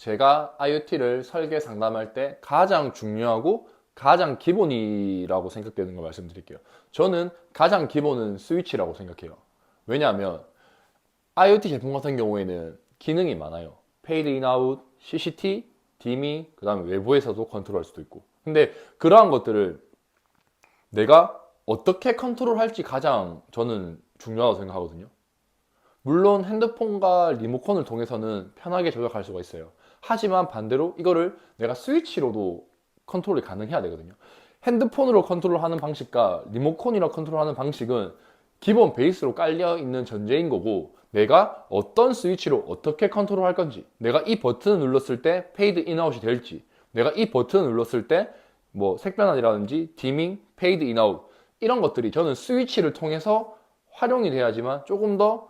제가 IoT를 설계 상담할 때 가장 중요하고 가장 기본이라고 생각되는 걸 말씀드릴게요. 저는 가장 기본은 스위치라고 생각해요. 왜냐하면 IoT 제품 같은 경우에는 기능이 많아요. 페이드 인아웃, CCT, DMI, 그 다음에 외부에서도 컨트롤할 수도 있고. 근데 그러한 것들을 내가 어떻게 컨트롤할지 가장 저는 중요하다고 생각하거든요. 물론 핸드폰과 리모컨을 통해서는 편하게 조작할 수가 있어요. 하지만 반대로 이거를 내가 스위치로도 컨트롤이 가능해야 되거든요. 핸드폰으로 컨트롤하는 방식과 리모컨이라 컨트롤하는 방식은 기본 베이스로 깔려 있는 전제인 거고 내가 어떤 스위치로 어떻게 컨트롤할 건지 내가 이 버튼을 눌렀을 때 페이드 인아웃이 될지 내가 이 버튼을 눌렀을 때 뭐 색변환이라든지 디밍, 페이드 인아웃 이런 것들이 저는 스위치를 통해서 활용이 돼야지만 조금 더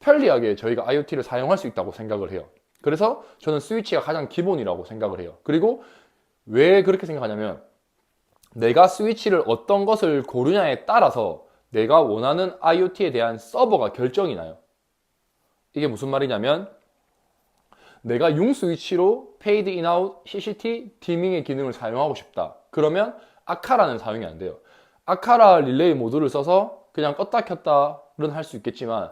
편리하게 저희가 IoT를 사용할 수 있다고 생각을 해요. 그래서 저는 스위치가 가장 기본이라고 생각을 해요. 그리고 왜 그렇게 생각하냐면 내가 스위치를 어떤 것을 고르냐에 따라서 내가 원하는 IoT에 대한 서버가 결정이 나요. 이게 무슨 말이냐면 내가 융 스위치로 페이드 인아웃, CCT, 디밍의 기능을 사용하고 싶다. 그러면 아카라는 사용이 안 돼요. 아카라 릴레이 모드를 써서 그냥 껐다 켰다는 할 수 있겠지만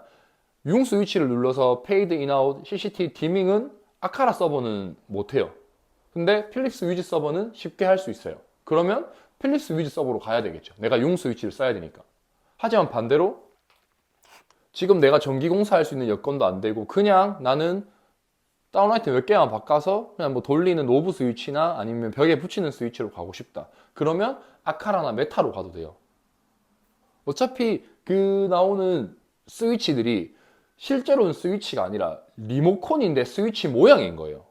융 스 위치를 눌러서 페이드 인아웃, CCT, 디밍은 아카라 서버는 못해요. 근데 필립스 위즈 서버는 쉽게 할 수 있어요. 그러면 필립스 위즈 서버로 가야 되겠죠. 내가 융 스 위치를 써야 되니까. 하지만 반대로 지금 내가 전기 공사 할 수 있는 여건도 안 되고 그냥 나는 다운라이트 몇 개만 바꿔서 그냥 뭐 돌리는 노브 스위치나 아니면 벽에 붙이는 스위치로 가고 싶다. 그러면 아카라나 메타로 가도 돼요. 어차피 그 나오는 스위치들이 실제로는 스위치가 아니라 리모컨인데 스위치 모양인 거예요.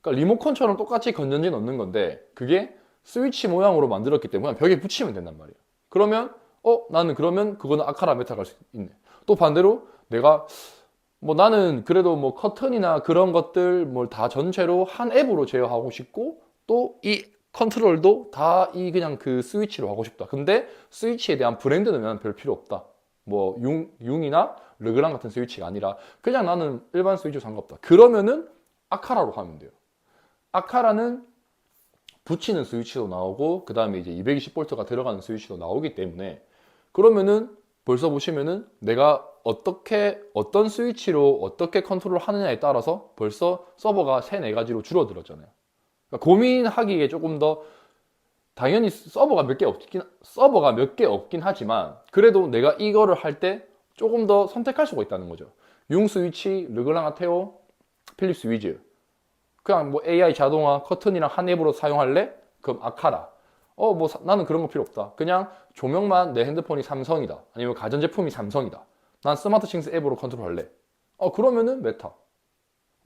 그러니까 리모컨처럼 똑같이 건전지 넣는 건데 그게 스위치 모양으로 만들었기 때문에 벽에 붙이면 된단 말이에요. 그러면 어 나는 그러면 그거는 아카라 메타 갈 수 있네. 또 반대로 내가 뭐 나는 그래도 뭐 커튼이나 그런 것들 뭘 다 전체로 한 앱으로 제어하고 싶고 또 이 컨트롤도 다 이 그냥 그 스위치로 하고 싶다. 근데 스위치에 대한 브랜드는 난 별 필요 없다. 뭐 융, 융이나 르그랑 같은 스위치가 아니라 그냥 나는 일반 스위치 상관없다. 그러면은 아카라로 하면 돼요. 아카라는 붙이는 스위치도 나오고 그 다음에 이제 220V가 들어가는 스위치도 나오기 때문에 그러면은 벌써 보시면은 내가 어떻게 어떤 스위치로 어떻게 컨트롤 하느냐에 따라서 벌써 서버가 3, 4가지로 줄어들었잖아요. 그러니까 고민하기에 조금 더 당연히 서버가 몇 개 없긴 서버가 몇 개 없긴 하지만 그래도 내가 이거를 할 때 조금 더 선택할 수가 있다는 거죠. 융 스 위치, 르글랑 아테오, 필립스 위즈. 그냥 뭐 AI 자동화 커튼이랑 한 앱으로 사용할래? 그럼 아카라. 어, 뭐 사- 나는 그런 거 필요 없다. 그냥 조명만 내 핸드폰이 삼성이다. 아니면 가전제품이 삼성이다. 난 스마트싱스 앱으로 컨트롤할래. 어, 그러면은 메타.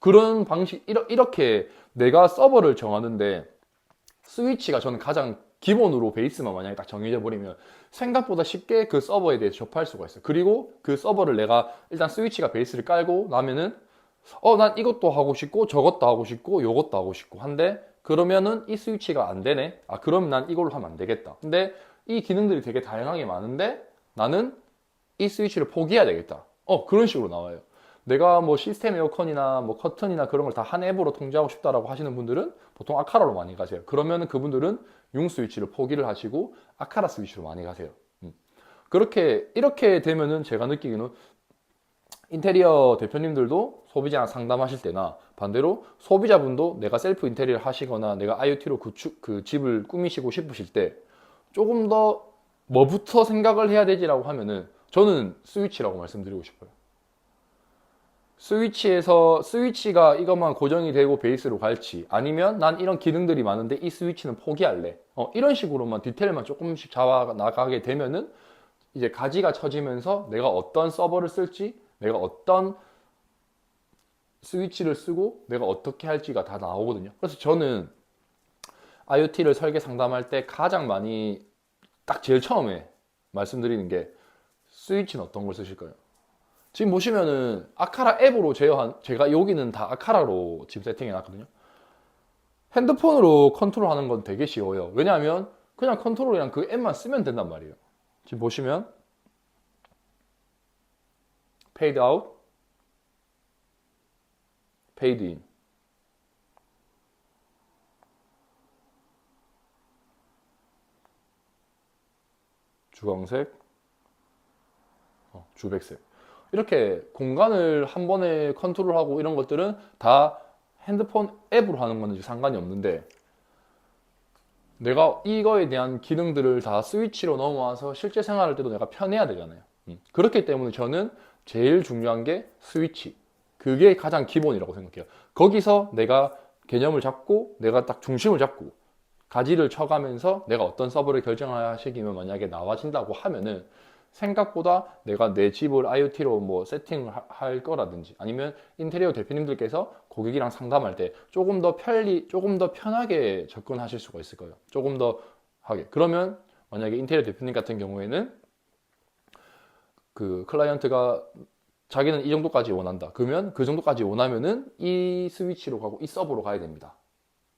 그런 방식, 이렇게 내가 서버를 정하는데 스위치가 저는 가장 기본으로 베이스만 만약에 딱 정해져 버리면 생각보다 쉽게 그 서버에 대해서 접할 수가 있어요. 그리고 그 서버를 내가 일단 스위치가 베이스를 깔고 나면은 어, 난 이것도 하고 싶고 저것도 하고 싶고 요것도 하고 싶고 한데 그러면은 이 스위치가 안 되네. 아, 그럼 난 이걸로 하면 안 되겠다. 근데 이 기능들이 되게 다양하게 많은데 나는 이 스위치를 포기해야 되겠다. 어, 그런 식으로 나와요. 내가 뭐 시스템 에어컨이나 뭐 커튼이나 그런 걸 다 한 앱으로 통제하고 싶다라고 하시는 분들은 보통 아카라로 많이 가세요. 그러면은 그분들은 융 스위치를 포기를 하시고 아카라 스위치로 많이 가세요. 음. 그렇게 이렇게 되면은 제가 느끼기는 인테리어 대표님들도 소비자 상담하실 때나 반대로 소비자분도 내가 셀프 인테리어를 하시거나 내가 IoT로 구축 그 집을 꾸미시고 싶으실 때 조금 더 뭐부터 생각을 해야 되지라고 하면은 저는 스위치라고 말씀드리고 싶어요. 스위치에서 스위치가 이것만 고정이 되고 베이스로 갈지 아니면 난 이런 기능들이 많은데 이 스위치는 포기할래. 어, 이런 식으로만 디테일만 조금씩 잡아 나가게 되면은 이제 가지가 쳐지면서 내가 어떤 서버를 쓸지 내가 어떤 스위치를 쓰고 내가 어떻게 할지가 다 나오거든요. 그래서 저는 IoT를 설계 상담할 때 가장 많이 딱 제일 처음에 말씀드리는 게 스위치는 어떤 걸 쓰실까요? 지금 보시면은 아카라 앱으로 제어한 제가 여기는 다 아카라로 지금 세팅해 놨거든요. 핸드폰으로 컨트롤 하는 건 되게 쉬워요. 왜냐하면 그냥 컨트롤이랑 그 앱만 쓰면 된단 말이에요. 지금 보시면 페이드 아웃 페이드 인 주황색 어, 주백색. 이렇게 공간을 한 번에 컨트롤하고 이런 것들은 다 핸드폰 앱으로 하는 이제 상관이 없는데 내가 이거에 대한 기능들을 다 스위치로 넘어와서 실제 생활할 때도 내가 편해야 되잖아요. 음. 그렇기 때문에 저는 제일 중요한 게 스위치. 그게 가장 기본이라고 생각해요. 거기서 내가 개념을 잡고 내가 딱 중심을 잡고 가지를 쳐가면서 내가 어떤 서버를 결정하시기면 만약에 나와진다고 하면은 생각보다 내가 내 집을 IoT로 뭐 세팅할 거라든지 아니면 인테리어 대표님들께서 고객이랑 상담할 때 조금 더 편리, 조금 더 편하게 접근하실 수가 있을 거예요. 조금 더 하게. 그러면 만약에 인테리어 대표님 같은 경우에는 그 클라이언트가 자기는 이 정도까지 원한다. 그러면 그 정도까지 원하면은 이 스위치로 가고 이 서버로 가야 됩니다.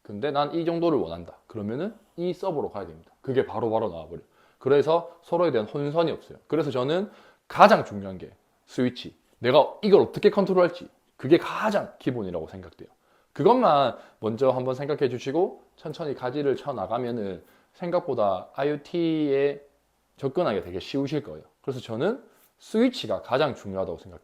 근데 난 이 정도를 원한다. 그러면은 이 서버로 가야 됩니다. 그게 바로바로 나와버려. 그래서 서로에 대한 혼선이 없어요. 그래서 저는 가장 중요한 게 스위치. 내가 이걸 어떻게 컨트롤할지. 그게 가장 기본이라고 생각돼요. 그것만 먼저 한번 생각해 주시고 천천히 가지를 쳐 나가면은 생각보다 IoT에 접근하기 되게 쉬우실 거예요. 그래서 저는 스위치가 가장 중요하다고 생각해요.